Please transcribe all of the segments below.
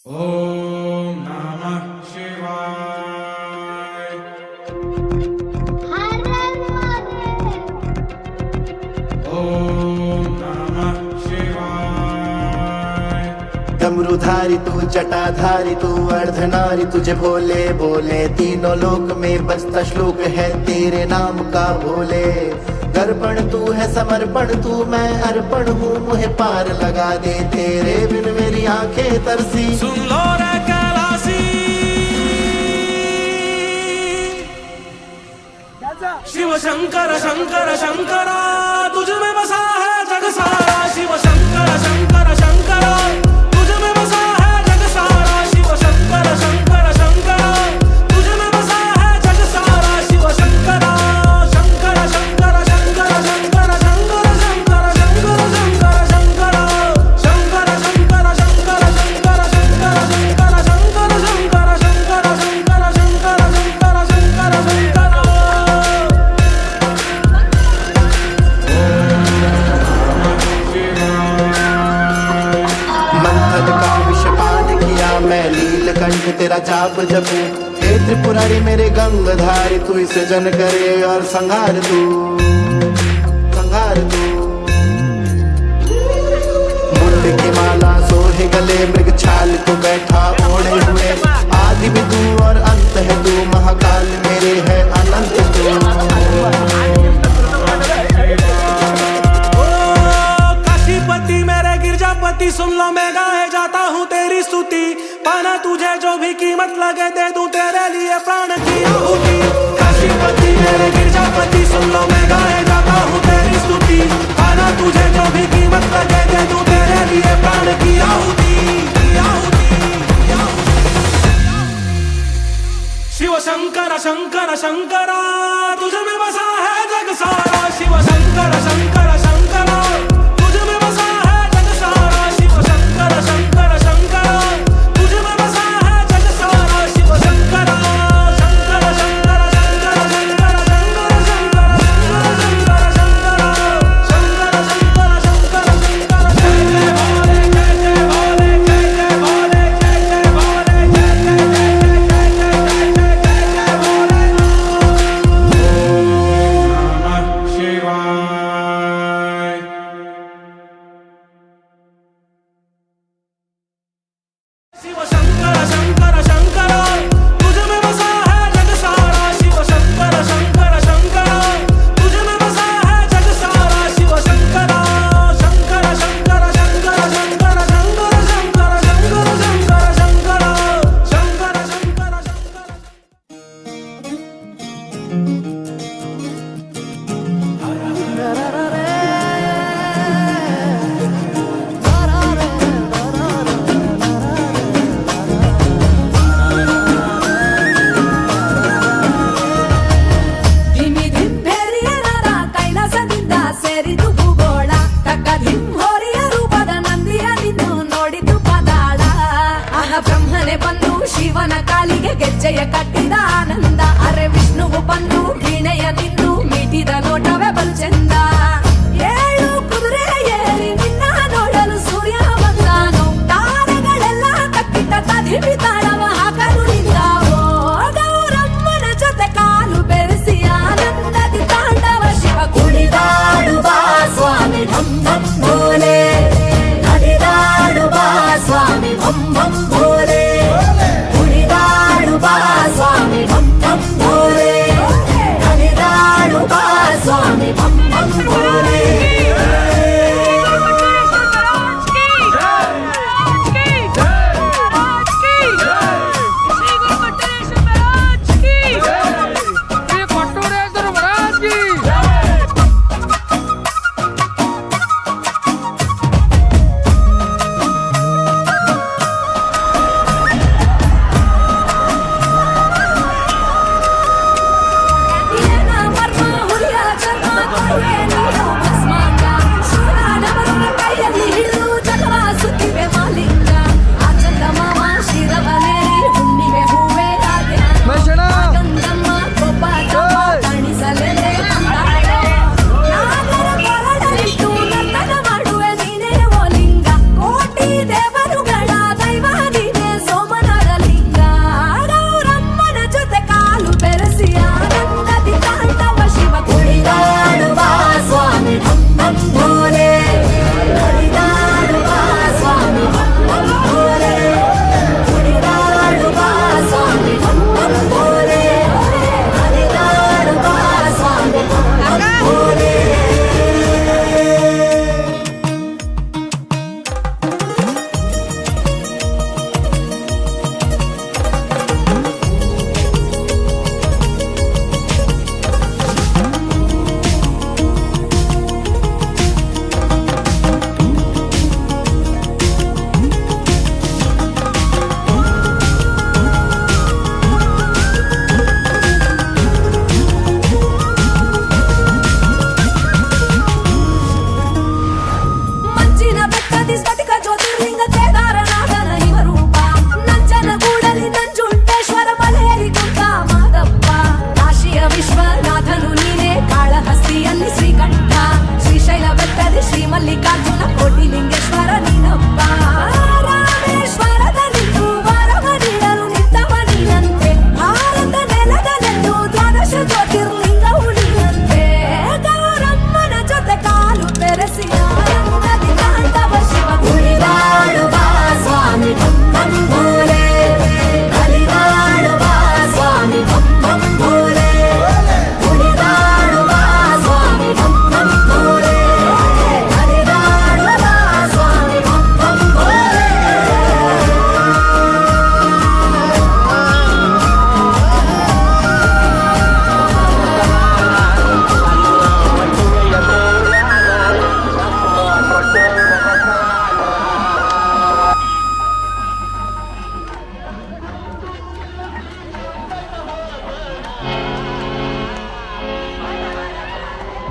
ॐ नमः शिवाय हर महादेव ॐ नमः शिवाय डमरूधारी तू जटाधारी तू अर्धनारी तुझे भोले बोले तीनों लोक में बसता श्लोक है तेरे नाम का भोले। दर्पण तू है समर्पण तू, मैं अर्पण हूँ, मुझे पार लगा दे तेरे बिन मेरी आँखें तरसी। सुन लो रे कैलासी। शिव शंकर शंकर शंकर तुझ में बसा है जग सारा शिव शंकर जन करे और संहार तू। संहार तू। मुंड की माला, सोहे गले, मृग छाल तू बैठा ओढ़े हुए। आदि भी तू और अंत है तू, महाकाल मेरे है अनंत तू। काशीपति मेरे गिरजापति, सुन लो मैं गाए जाता हूँ तेरी स्तुति। पाना तुझे जो भी कीमत लगे, दे दूँ तेरे लिए प्राण की आहुति। मेरे सुन लो मैं गाए जाता हूँ तेरी स्तुति। तुझे जो भी कीमत लगे, दे तेरे लिए प्राण की आहुति। शिव शंकर शंकर शंकर, तुझ में बसा है जग सारा शिव शंकर शंकर।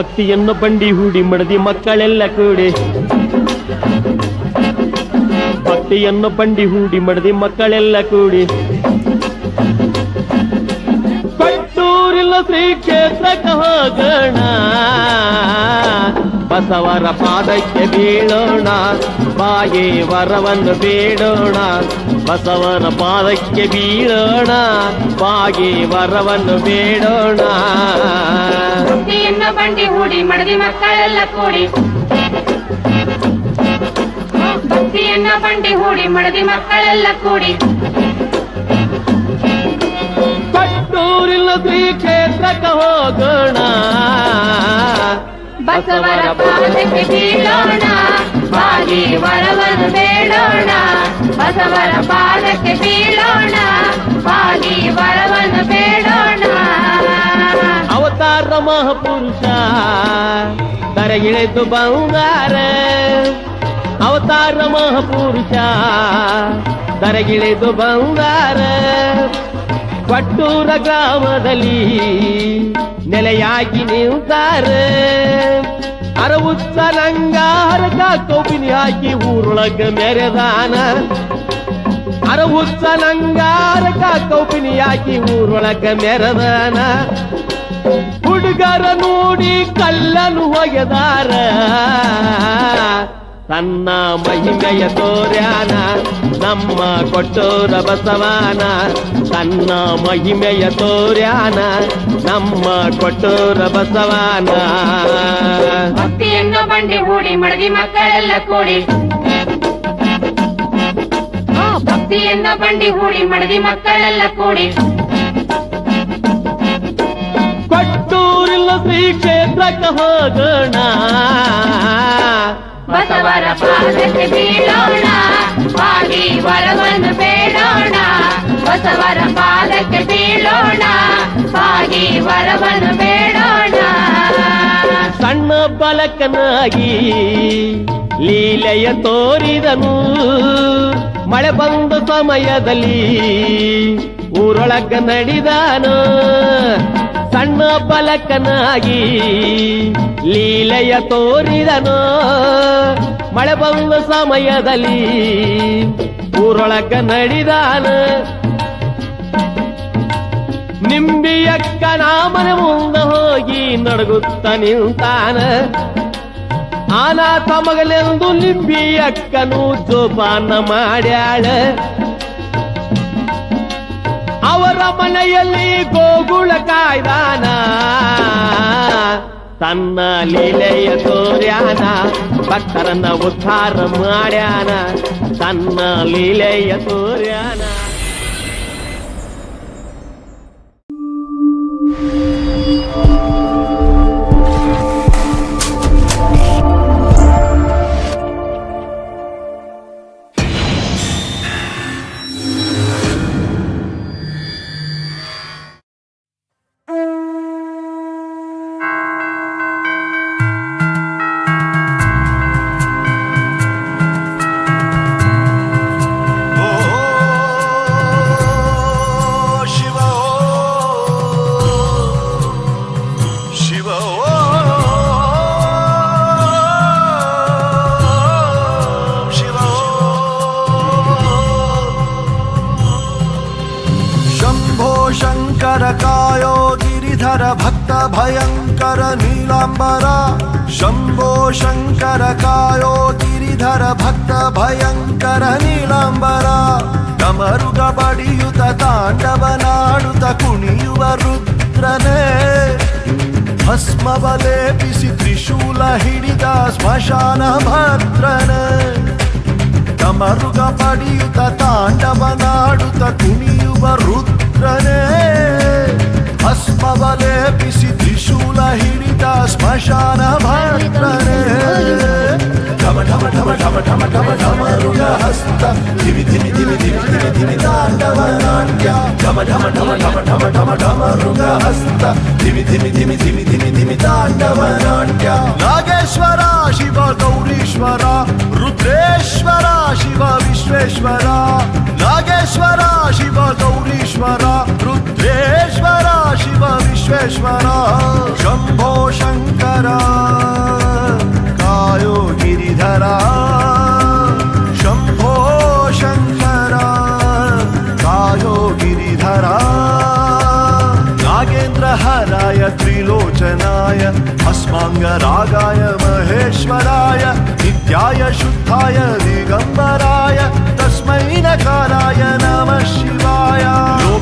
ಭಕ್ತಿಯನ್ನು ಬಂಡಿ ಹೂಡಿ ಮಡದಿ ಮಕ್ಕಳೆಲ್ಲ ಕೂಡಿ. ಭಕ್ತಿಯನ್ನು ಬಂಡಿ ಹೂಡಿ ಮಡದಿ ಮಕ್ಕಳೆಲ್ಲ ಕೂಡಿ. ಕೊಟ್ಟೂರಿಲ್ಲ ಶ್ರೀ ಕ್ಷೇತ್ರ ಹೋಗೋಣ. ಬಸವರ ಪಾದಕ್ಕೆ ಬೀಳೋಣ. ಬಾಯಿ ವರವನ್ನು ಬೇಡೋಣ. ಬಸವರ ಪಾದಕ್ಕೆ ಬೀಳೋಣ. ಬಾಗಿ ವರವನ್ನು ಬೇಡೋಣ. ಬಂಡಿ ಹೂಡಿ ಮಡದಿ ಮಕ್ಕಳೆಲ್ಲ ಕೂಡಿ. ಭಕ್ತಿಯನ್ನ ಬಂಡಿ ಹೂಡಿ ಮಡದಿ ಮಕ್ಕಳೆಲ್ಲ ಕೂಡಿ. ಶ್ರೀ ಕ್ಷೇತ್ರಕ್ಕೆ ಹೋಗೋಣ. ಬಸವರ ಪಾದಕ್ಕೆ ಬೀಳೋಣ ಬಾಗಿ ವರವನ್ನು ಬೇಡೋಣ. ಬಸವರ ಪಾದಕ್ಕೆ ಬೀಳೋಣ ಬಾಗಿ ವರವನ್ನು ತರಗಿಳಿದು ಬಂಗಾರ. ಅವತಾರ ಮಹಾಪುರುಷ ತರಗಿಳಿದು ಬಂಗಾರ. ಕೊಟ್ಟೂರ ಗ್ರಾಮದಲ್ಲಿ ನೆಲೆಯಾಗಿ ನಿಂತಾರ. ಅರವುತ್ತ ನಂಗಾರಕ ಕೌಪಿನಿ ಹಾಕಿ ಊರೊಳಗ ಮೆರೆದಾನ. ಅರವುತ್ತ ನಂಗಾರಕ ಕೌಪಿನಿ ಹಾಕಿ ಊರೊಳಗ ಮೆರೆದಾನ. ಹುಡುಗರ ನೋಡಿ ಕಲ್ಲನು ಒಗೆದಾರ. ತನ್ನ ಮಹಿಮೆಯ ತೋರ್ಯಾನ, ನಮ್ಮ ಕೊಟ್ಟೋರ ಬಸವಾನ. ತನ್ನ ಮಹಿಮೆಯ ತೋರ್ಯಾನ, ನಮ್ಮ ಕೊಟ್ಟೋರ ಬಸವಾನ. ಭಕ್ತಿಯನ್ನು ಬಂಡಿ ಹೂಡಿ, ಮಡದಿ ಮಕ್ಕಳೆಲ್ಲ ಕೂಡಿ. ಭಕ್ತಿಯನ್ನು ಬಂಡಿ ಹೂಡಿ, ಮಡದಿ ಮಕ್ಕಳೆಲ್ಲ ಕೂಡಿ. ಕೊಟ್ಟೂರಿಲ್ಲ ಶ್ರೀ ಕ್ಷೇತ್ರಕ್ಕೆ ಹೋಗೋಣ. ಬಸವರ ಪಾದಕ್ಕೆ ಬೀಳೋಣ ಬಾಗಿ ವರವನ್ನು ಬೇಡೋಣ. ಬಸವರ ಪಾದಕ್ಕೆ ಬೀಳೋಣ ಬಾಗಿ ವರವನ್ನು ಬೇಡೋಣ. ಸಣ್ಣ ಬಲಕನಾಗಿ ಲೀಲೆಯ ತೋರಿದನು. ಮಳೆ ಬಂದ ಸಮಯದಲ್ಲಿ ಊರೊಳಗ ನಡೆದಾನು. ಸಣ್ಣ ಬಲಕನಾಗಿ ಲೀಲೆಯ ತೋರಿದನು. ಮಳೆ ಬಂದ ಸಮಯದಲ್ಲಿ ಊರೊಳಗ ನಡಿದಾನ. ನಿಂಬಿಯಕ್ಕ ನಾಮನ ಮುಂದ ಹೋಗಿ ನಡಗುತ್ತ ನಿಂತಾನ. ಆನಾ ತಮಗಲೆಂದು ನಿಂಬಿಯಕ್ಕನು ಜೋಪಾನ ಮಾಡ್ಯಾಳ. ಅವರ ಮನೆಯಲ್ಲಿ ಗೋಗುಳ ಕಾಯ್ದಾನ. ತನ್ನ ಲೀಲೆಯ ತೋರ್ಯಾನ ಭಕ್ತರನ್ನ ಉದ್ಧಾರ ಮಾಡ್ಯಾನ. ತನ್ನ ಲೀಲೆಯ ತೋರ್ಯಾನ. ಭಯಂಕರ ನೀಲಾಂಬರ, ಶಂಭೋ ಶಂಕರ, ಕಾಯೋ ಗಿರಿಧರ ಭಕ್ತ ಭಯಂಕರ ನೀಲಾಂಬರ. ಕಮರುಗ ಬಡಿಯುತ ತಾಂಡವನಾಡುತ್ತ ಕುಣಿಯುವ ರುದ್ರನೇ. ಭಸ್ಮವಲೇಪಿಸಿ ತ್ರಿಶೂಲ ಹಿಡಿದ ಸ್ಮಶಾನ ಭದ್ರನೇ. ಡಮರುಗ ಪಡಿಯುತ್ತ ತಾಂಡವನಾಡುತ್ತ ಕುಣಿಯುವ ರುದ್ರನೇ. భస్మవలే పిసి త్రిశూల హిడిత శ్మశాన భాగ్రనే ఢమ ఢమ ఢమ ఢమ ఢమ ఢమ ఢమ రుణ హస్త ధిమి ధిమి ధిమి ధిమి ధిమి ధిమి తాండవ నాట్య ఢమ ఢమ ఢమ ఢమ ఢమ ఢమ ఢమ రుణ హస్త ధిమి ధిమి ధిమి ధిమి ధిమి ధిమి తాండవ నాట్య నాగేశ్వర శివ గౌరీశ్వర రుద్రేశ్వర శివ విశ్వేశ్వర నాగేశ్వర శివ గౌరీశ్వర రుద్రేశ్వర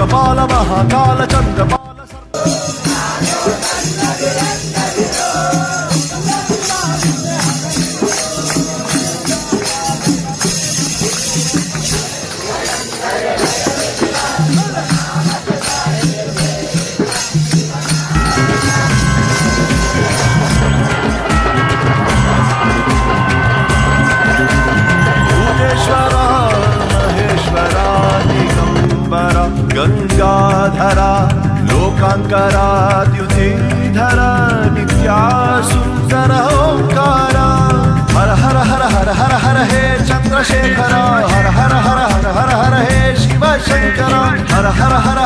యుగపాల మహాకాల చంద్రపా హర హర హర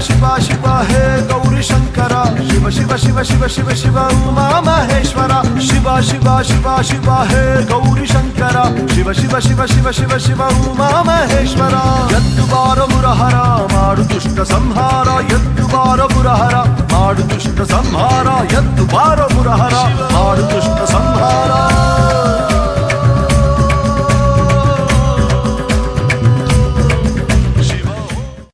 శివ శివ హే గౌరీ శంకర శివ శివ శివ శివ శివ శివ ఉమా మహేశ్వర శివ శివ శివ శివ హే గౌరీ శంకర శివ శివ శివ శివ శివ శివ ఉమా మహేశ్వర యద్దుబారమురహర మాడు దుష్ట సంహార యద్దుబారమురహర మాడు దుష్ట సంహార యద్దుబారమురహర మాడు దుష్ట సంహార